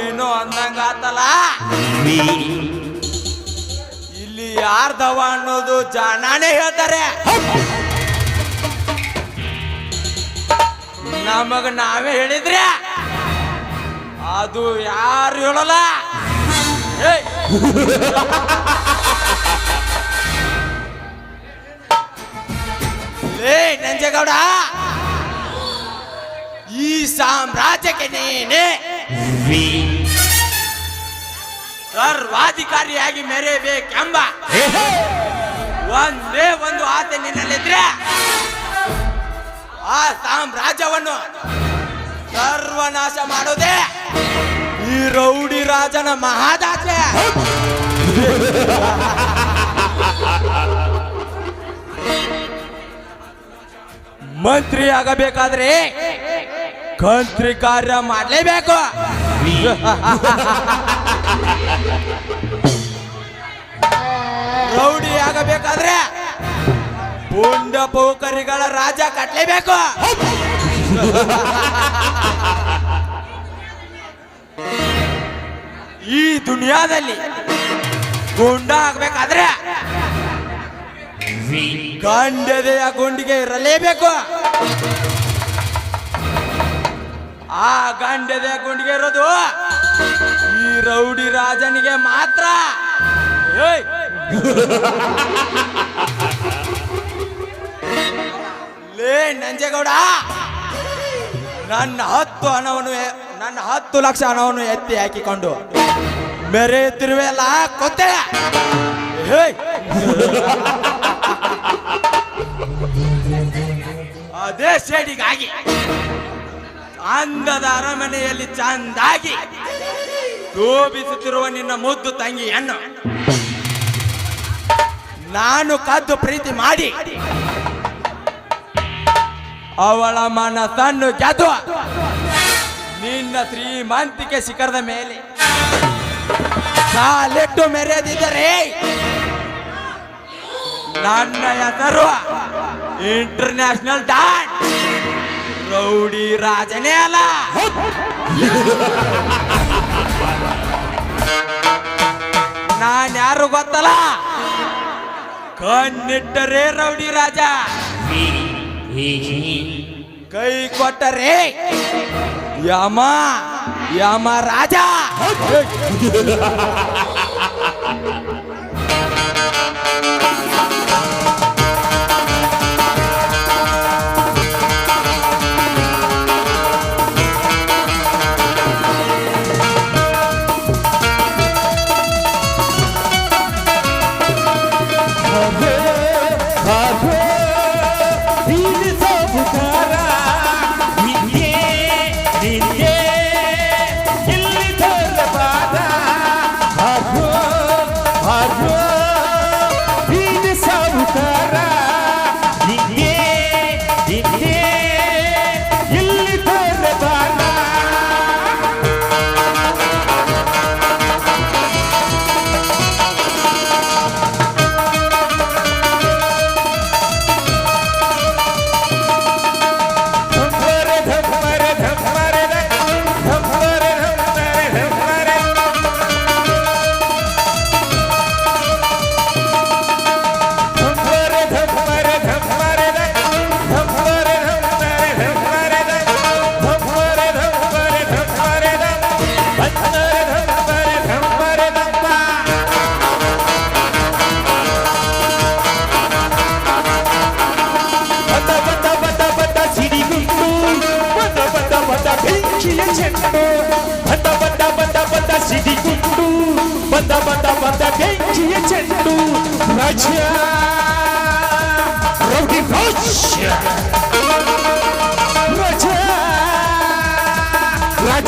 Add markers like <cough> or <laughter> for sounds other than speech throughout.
ಏನೋ ಅಂದಂಗ ಆತಲ್ಲ? ಇಲ್ಲಿ ಯಾರ್ದವ ಅನ್ನೋದು ಜಾನಾನೇ ಹೇಳ್ತಾರೆ. ನಮಗ ನಾವೇ ಹೇಳಿದ್ರೆ ಅದು ಯಾರು ಹೇಳಲ್ಲ? ಏಯ್! ಲೇ ನಂಜೇಗೌಡ ಈ ಸಾಮ್ರಾಜ್ಯಕ್ಕೆ ನೀನೆ ಸರ್ವಾಧಿಕಾರಿಯಾಗಿ ಮೆರೆಯಬೇಕೆಂಬ ಒಂದೇ ಒಂದು ಆಸೆ ನಿನ್ನಲ್ಲಿದ್ರೆ ಆ ಸಾಮ್ರಾಜ್ಯವನ್ನು ಸರ್ವನಾಶ ಮಾಡೋದೇ ಈ ರೌಡಿ ರಾಜನ ಮಹಾದಾಸೆ. <laughs> ಮಂತ್ರಿ ಆಗಬೇಕಾದ್ರೆ ಕಂತ್ರಿ ಕಾರ್ಯ ಮಾಡಲೇಬೇಕು. ರೌಡಿ ಆಗಬೇಕಾದ್ರೆ ಪುಂಡ ಪೌಕರಿಗಳ ರಾಜ ಕಟ್ಲೇಬೇಕು. ಈ ದುನಿಯಾದಲ್ಲಿ ಗುಂಡ ಆಗ್ಬೇಕಾದ್ರೆ ಗಂಡದೆಯ ಗುಂಡಿಗೆ ಇರಲೇಬೇಕು. ಆ ಗಂಡದೆ ಗುಂಡಿಗೆ ಇರೋದು ಈ ರೌಡಿ ರಾಜನಿಗೆ ಮಾತ್ರ. ಏಯ್! ಲೇ ನಂಜೇಗೌಡ, ನನ್ನ ಹತ್ತು ಹಣವನ್ನು ನನ್ನ ಹತ್ತು ಲಕ್ಷ ಹಣವನ್ನು ಎತ್ತಿ ಹಾಕಿಕೊಂಡು ಮೆರೆಯುತ್ತಿರುವೆಲ್ಲ ಕೊತ್ತೆ. ಹೇಯ್ ಅದೇ ಶೇಡಿಗಾಗಿ. ಅಂದದ ಅರಮನೆಯಲ್ಲಿ ಚಂದಾಗಿ ಶೋಭಿಸುತ್ತಿರುವ ನಿನ್ನ ಮುದ್ದು ತಂಗಿಯನ್ನು ನಾನು ಕದ್ದು ಪ್ರೀತಿ ಮಾಡಿ ಅವಳ ಮನಸ್ಸನ್ನು ಗೆದ್ದು ನಿನ್ನ ಶ್ರೀಮಂತಿಕೆ ಶಿಖರದ ಮೇಲೆ ಕಾಲಿಟ್ಟು ಮೆರೆದಿದ್ದರೆ ನನ್ನ ಹೆಸರು ಇಂಟರ್ನ್ಯಾಷನಲ್ ಡಾನ್. ರೌಡಿ ರಾಜನೇ ಅಲ್ಲ. ನಾನ್ ಯಾರು ಗೊತ್ತಲ್ಲ? ಕಣ್ಣಿಟ್ಟರೆ ರೌಡಿ ರಾಜ. ಕೈ ಕೊಟ್ಟರೆ ಯಮ ಯಮ ರಾಜ.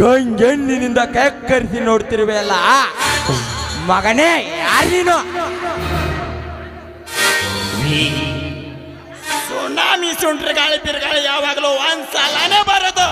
ಗಂಗೆಣ್ಣಿನಿಂದ ಕೆಕ್ಕರಿಸಿ ನೋಡ್ತಿರುವೆಲ್ಲ ಮಗನೇ ಯಾರು ಸುನಾಮಿ ಸುಂಟ್ರ ಗಾಳಿ ಬಿರುಗಾಳಿ ಯಾವಾಗಲೂ ಒಂದ್ಸಲನೇ ಬರೋದು.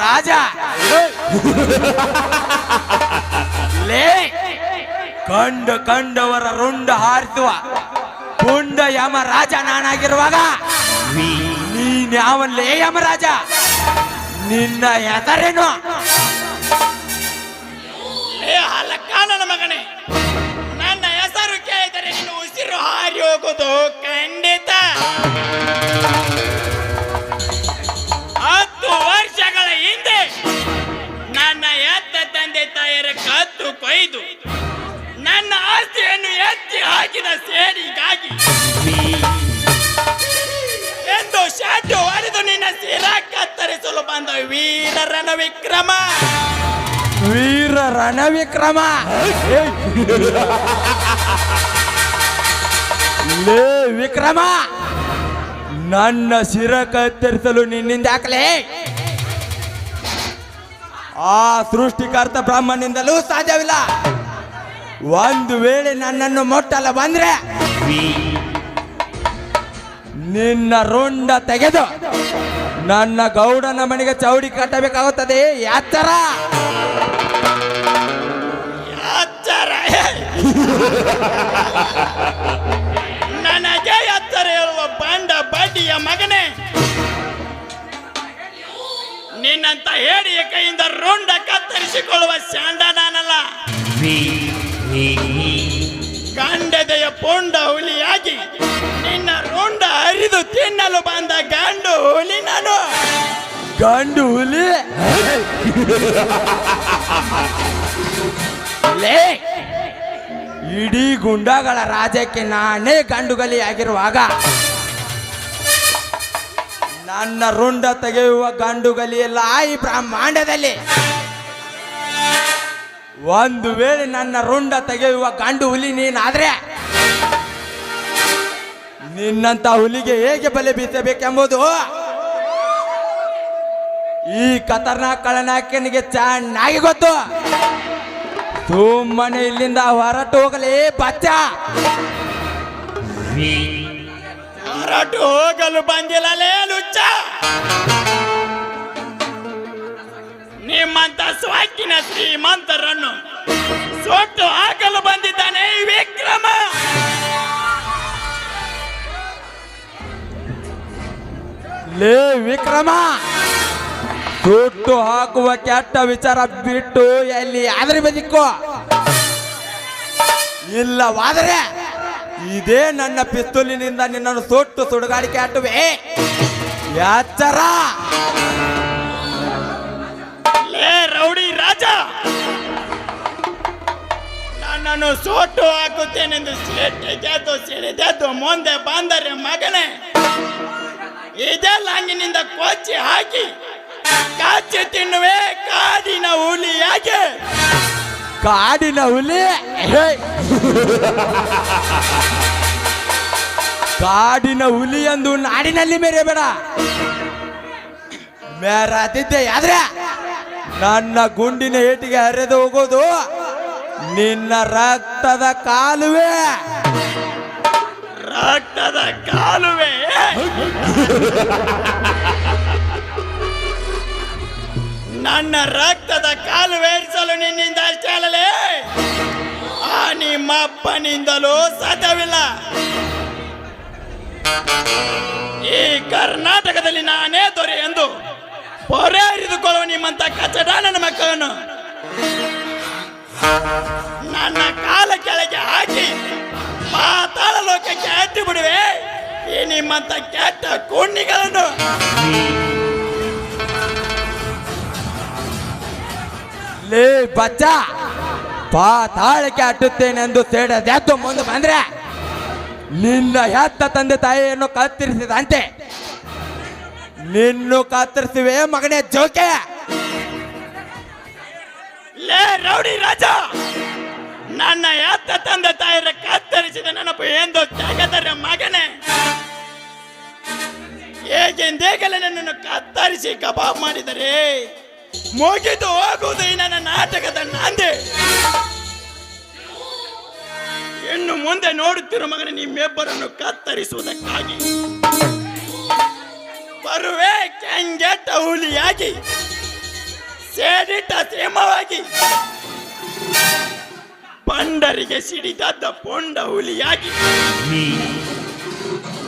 ರಾಜ. ಲೇ, ಕಂಡ ಕಂಡವರ ರುಂಡ ಹಾರಿಸುವ ಪುಂಡ ಯಮ ರಾಜ ನಾನಾಗಿರುವಾಗ ನೀನ್ ಯಾವ ಲೇ ಯಮರಾಜ? ನಿನ್ನ ಹೆಸರೇನು? ನನ್ನ ಮಗನೇ, ನನ್ನ ಹೆಸರು ಕೇಳಿದರೆ ನಿನ್ನ ಉಸಿರು ಹಾರಿ ಹೋಗೋದು ಖಂಡಿತ. ತಾಯರ ಕತ್ತು ಕೊಯ್ದು ನನ್ನ ಆಸ್ತಿಯನ್ನು ಎತ್ತಿ ಹಾಕಿದ ಸೇರಿಗಾಗಿ ಎಂದು ಶಾಟು ಹೊಡೆದು ನಿನ್ನ ಸಿರ ಕತ್ತರಿಸಲು ಬಂದ ವೀರ ರಣವಿಕ್ರಮ ವೀರ ರಣವಿಕ್ರಮ ವಿಕ್ರಮ, ನನ್ನ ಶಿರ ಕತ್ತರಿಸಲು ನಿನ್ನಿಂದ ಹಾಕಲೇ ಆ ಸೃಷ್ಟಿಕರ್ತ ಬ್ರಹ್ಮನಿಂದಲೂ ಸಾಧ್ಯವಿಲ್ಲ. ಒಂದು ವೇಳೆ ನನ್ನನ್ನು ಮೊಟ್ಟಲ್ಲ ಬಂದ್ರೆ ನಿನ್ನ ರುಂಡ ತೆಗೆದು ನನ್ನ ಗೌಡನ ಮನೆಗೆ ಚೌಡಿ ಕಟ್ಟಬೇಕಾಗುತ್ತದೆ. ಯಾತರ ಎತ್ತರ <laughs> ಕತ್ತರಿಸಿಕೊಳ್ಳುವ ಶಾಂಡ ನಾನಲ್ಲ ಗಾಂಡದೆಯ ಪೊಂಡ ಹುಲಿಯಾಗಿ ನಿನ್ನ ರೋಂಡ ಹರಿದು ತಿನ್ನಲು ಬಂದ ಗಾಂಡು ಹುಲಿ ನಾನು. ಗಾಂಡು ಹುಲಿ? ಲೇ ಇಡೀ ಗುಂಡಗಳ ರಾಜ್ಯಕ್ಕೆ ನಾನೇ ಗಂಡುಗಲಿ ಆಗಿರುವಾಗ ನನ್ನ ರುಂಡ ತೆಗೆಯುವ ಗಂಡುಗಲಿ ಎಲ್ಲ ಈ ಬ್ರಹ್ಮಾಂಡದಲ್ಲಿ. ಒಂದು ವೇಳೆ ನನ್ನ ರುಂಡ ತೆಗೆಯುವ ಗಂಡು ಹುಲಿ ನೀನಾದ್ರೆ ನಿನ್ನಂತ ಹುಲಿಗೆ ಹೇಗೆ ಬಲೆ ಬೀಸಬೇಕೆಂಬುದು? ಈ ಖತರ್ನಾಕ್ ಕಳನಾಕನಿಗೆ ಚೆನ್ನಾಗಿ ಗೊತ್ತು. ಸುಮ್ಮನೆ ಇಲ್ಲಿಂದ ಹೊರಟು ಹೋಗಲಿ ಬಚ್ಚ. ಹೊರಟು ಹೋಗಲು ಬಂದಿಲ್ಲಲೇ ಲುಚ್ಚ. ನಿಮ್ಮಂತ ಸ್ವಾಕಿನ ಶ್ರೀಮಂತರನ್ನು ಸೊಟ್ಟು ಹಾಕಲು ಬಂದಿದ್ದಾನೆ ವಿಕ್ರಮ. ಲೇ ವಿಕ್ರಮ, ಸುಟ್ಟು ಹಾಕುವ ಕೆಟ್ಟ ವಿಚಾರ ಬಿಟ್ಟು ಎಲ್ಲಿ ಆದ್ರೆ ಬದಿಕೋ? ಇಲ್ಲವಾದರೆ ಇದೇ ನನ್ನ ಪಿಸ್ತೂಲಿನಿಂದ ನಿನ್ನನ್ನು ಸುಟ್ಟು ಸುಡುಗಾಡಿಕೆ ಆಟುವೆ. ಯಾಚರ ನನ್ನನ್ನು ಸೋಟು ಹಾಕುತ್ತೇನೆಂದು ಸಿಟ್ಟೆಗೆದ್ದು ಸಿಡಿದೆದ್ದು ಮುಂದೆ ಬಂದರೆ ಮಗನೇ. ಇದೇ ಲಾಂಗಿನಿಂದ ಕೊಚ್ಚಿ ಹಾಕಿ ಕಾಚಿ ತಿನ್ನುವೆ ಕಾಡಿನ ಹುಲಿ ಯಾಕೆ ಕಾಡಿನ ಹುಲಿ. ಕಾಡಿನ ಹುಲಿ ಎಂದು ನಾಡಿನಲ್ಲಿ ಮೇರೆಬೇಡ. ಮೇರಾತಿದ್ದೆ ಆದ್ರೆ ನನ್ನ ಗುಂಡಿನ ಏಟಿಗೆ ಹರಿದು ಹೋಗೋದು ನಿನ್ನ ರಕ್ತದ ಕಾಲುವೆ. ರಕ್ತದ ಕಾಲುವೆ. ನನ್ನ ರಕ್ತದ ಕಾಲುವೇರಿಸಲು ನಿನ್ನಿಂದ ಅಷ್ಟೇ ಆ ನಿಮ್ಮಪ್ಪನಿಂದಲೂ ಸಾಧ್ಯವಿಲ್ಲ. ಈ ಕರ್ನಾಟಕದಲ್ಲಿ ನಾನೇ ದೊರೆ ಎಂದು ಪೊರೆ ಹರಿದುಕೊಳ್ಳುವ ನಿಮ್ಮಂತ ಕಚಡ ನನ್ನ ಮಕ್ಕಳನ್ನು. ನನ್ನ ಕಾಲ ಕೆಳಗೆ ಹಾಕಿ ಪಾತಾಳ ಲೋಕಕ್ಕೆ ಅಟ್ಟಿ ಬಿಡುವೆ. ಈ ನಿಮ್ಮಂತ ಕೆಟ್ಟ ಕುಣ್ಣಿಗಳನ್ನು ಲೇ ಬಚ್ಚ, ಪಾತಾಳಕ್ಕೆ ಅಟ್ಟುತ್ತೇನೆಂದು ಸೇಡದೆದ್ದು ಮುಂದೆ ಬಂದ್ರೆ ನಿನ್ನ ಹೆತ್ತ ತಂದೆ ತಾಯಿಯನ್ನು ಕತ್ತರಿಸಿದಂತೆ. ನಿನ್ನು ಕತ್ತರಿಸಿವೆ ಮಗನೇ ಜೋಕೆ. ಲೇ ರೌಡಿ ರಾಜ! ನನ್ನ ಯಾತ ತಂದೆ ತಾಯಿರ ಕತ್ತರಿಸಿದ ನೆನಪು ಎಂದು ತೆಗೆದರ ಮಗನೇ! ಹೇಗೆಂದೇಗಲೇ ನನ್ನನ್ನು ಕತ್ತರಿಸಿ ಕಬಾಬ್ ಮಾಡಿದರೆ ಮುಗಿದು ಹೋಗುವುದು ಈ ನನ್ನ ನಾಟಕದ ನಾಂದೆ! ಇನ್ನು ಮುಂದೆ ನೋಡುತ್ತಿರುವ ಮಗನ ನಿಮ್ಮಿಬ್ಬರನ್ನು ಕತ್ತರಿಸುವುದಕ್ಕಾಗಿ ಬರುವೆ ಕೆಂಗೆಟ್ಟ ಹುಲಿಯಾಗಿ! ಸೇಡಿಟ್ಟ ಸೇಮವಾಗಿ ಬಂಡರಿಗೆ ಸಿಡಿದದ್ದ ಪೊಂಡ ಹುಲಿಯಾಗಿ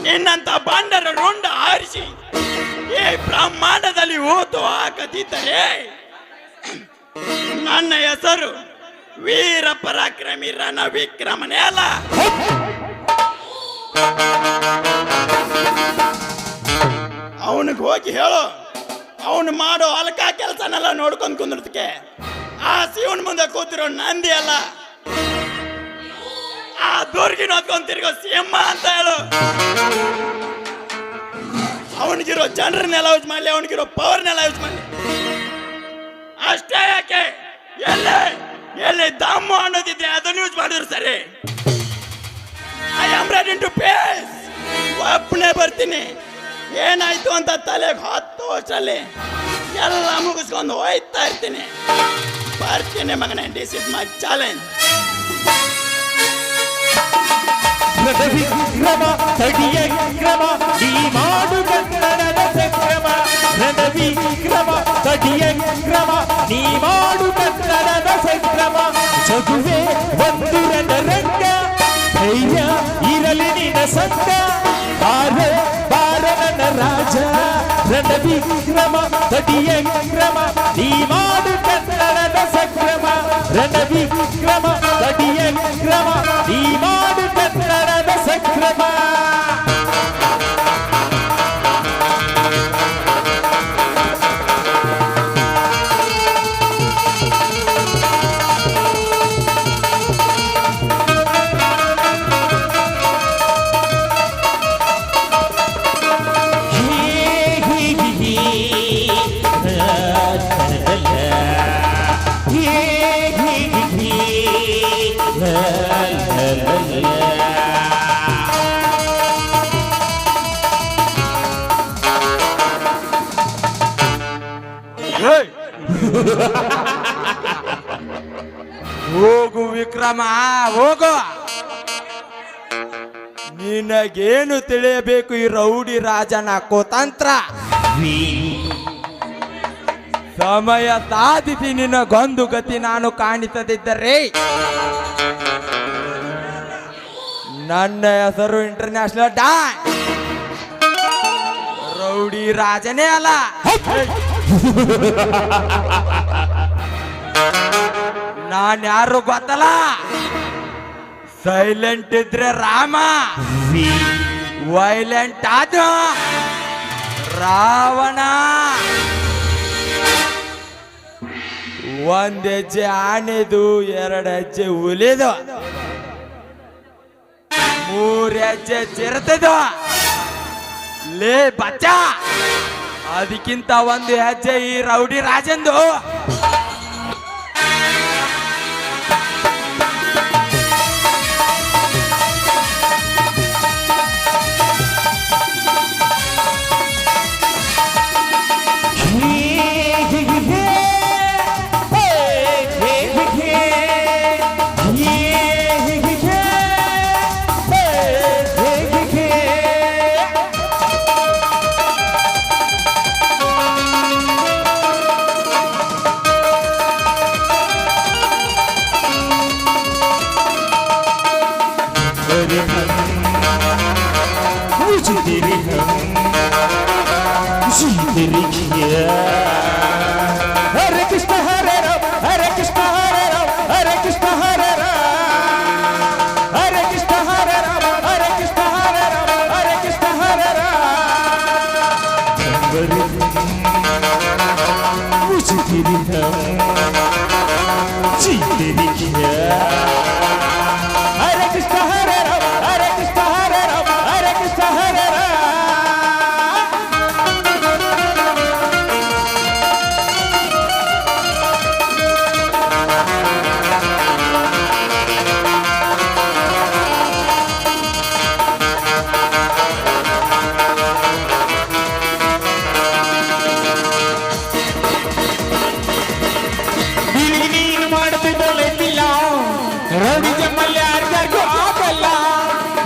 ನಿನ್ನಂತ ಬಂಡರ ರುಂಡ ಆರಿಸಿ ಏ ಬ್ರಹ್ಮಾಂಡದಲ್ಲಿ ಓತು ಹಾಕದಿದ್ದರೆ ನನ್ನ ಹೆಸರು ವೀರ ಪರಾಕ್ರಮಿ ರಣ ವಿಕ್ರಮನೇ ಅಲ್ಲ. ಅವನಿಗೆ ಹೋಗಿ ಹೇಳು. ಅವನು ಮಾಡೋ ಅಲಕ ಕೆಲಸನೆಲ್ಲ ನೋಡ್ಕೊಂಡು ಕುಂದ್ರದಕ್ಕೆ. ಆ ಶಿವನ ಮುಂದೆ ಕೂತಿರೋ ನಂದಿ ಅಲ್ಲ. ಆ ದುರ್ಗಿನ ಹೊತ್ಕೊಂಡ್ ತಿರ್ಗೋ ಸಿಂಹ ಅಂತ ಹೇಳು. ಅವನಿಗಿರೋ ಜನರನ್ನೆಲ್ಲ ಯೂಸ್ ಮಾಡಲಿ, ಅವನಿಗಿರೋ ಪವರ್ನೆಲ್ಲ ಯೂಸ್ ಮಾಡಲಿ. ಅಷ್ಟೇ ಯಾಕೆ? ಎಲ್ಲಿ? ಎಲ್ಲಿ ದಮ್ಮು ಅನ್ನೋದಿದ್ರೆ ಅದನ್ನು ಯೂಸ್ ಮಾಡಿದ್ರು ಸರಿ. I am ready to face ಒಬ್ಬನೇ ಬರ್ತೀನಿ. ಏನಾಯ್ತು ಅಂತ ತಲೆಗೆ ಹತ್ತು ವರ್ಷಲ್ಲಿ ಎಲ್ಲ ಮುಗಿಸ್ಕೊಂಡು ಹೋಯ್ತಾ ಇರ್ತೀನಿ. ಬರ್ತೀನಿ ಮಗನೇ ಡಿಸ್ ಇಸ್ ಮೈ ಚಾಲೆಂಜ್ ಕ್ರಮ ತಡಿಯ ಕ್ರಮ ಈ ಮಾಡು ಕನ್ನಡದ ಸಕ್ರಮ. ರಣದ ಕ್ರಮ ತಡಿಯ ಕ್ರಮ ನೀ ಮಾಡು ಕನ್ನಡದ ಸಕ್ರಮ. ಜಗುವೆ ಒಂದು ರಂಗ, ಧೈರ್ಯ ಇರಲಿ ನಿನ್ನ ಸಂಗ. ಬಾರ ಬಾರ ನನ್ನ ರಾಜ ರಣದ ವಿಕ್ರಮ ತಡಿಯ ಕ್ರಮ ನೀ ಮಾಡು ಕನ್ನಡದ <laughs> ಹೋಗು ವಿಕ್ರಮ, ಹೋಗು. ನಿನಗೇನು ತಿಳಿಯಬೇಕು ಈ ರೌಡಿ ರಾಜನ ಕುತಂತ್ರ? ಸಮಯ ಸಾಧಿಸಿ ನಿನಗೊಂದು ಗತಿ ನಾನು ಕಾಣಿಸದಿದ್ದರೆ. ನನ್ನ ಹೆಸರು ಇಂಟರ್ನ್ಯಾಷನಲ್ ಡಾ ರೌಡಿ ರಾಜನೇ ಅಲ್ಲ. <laughs> ನಾನ್ ಯಾರು ಗೊತ್ತಲ್ಲ? ಸೈಲೆಂಟ್ ಇದ್ರೆ ರಾಮ. ವೈಲೆಂಟ್ ಆದ ರಾವಣ. ಒಂದ್ ಹೆಜ್ಜೆ ಆನೆದು, ಎರಡು ಹೆಜ್ಜೆ ಹುಲಿದು. ಮೂರ್ ಹೆಜ್ಜೆ ಚಿರತದು. ಲೇ, ಬಚ್ಚ. ಅದಕ್ಕಿಂತ ಒಂದು ಹೆಜ್ಜೆ ಈ ರೌಡಿ ರಾಜಂದು.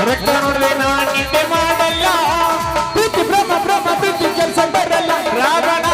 ರಕ್ತ ನೋಡಿದ್ರೆ ನಾನು ಮಾಡಲ್ಲ. ಪ್ರೀತಿ ಬ್ರಹ್ಮ ಬ್ರಹ್ಮ ಪ್ರೀತಿ ಕೆಲಸ ಬರಲ್ಲ. ರಾವಣ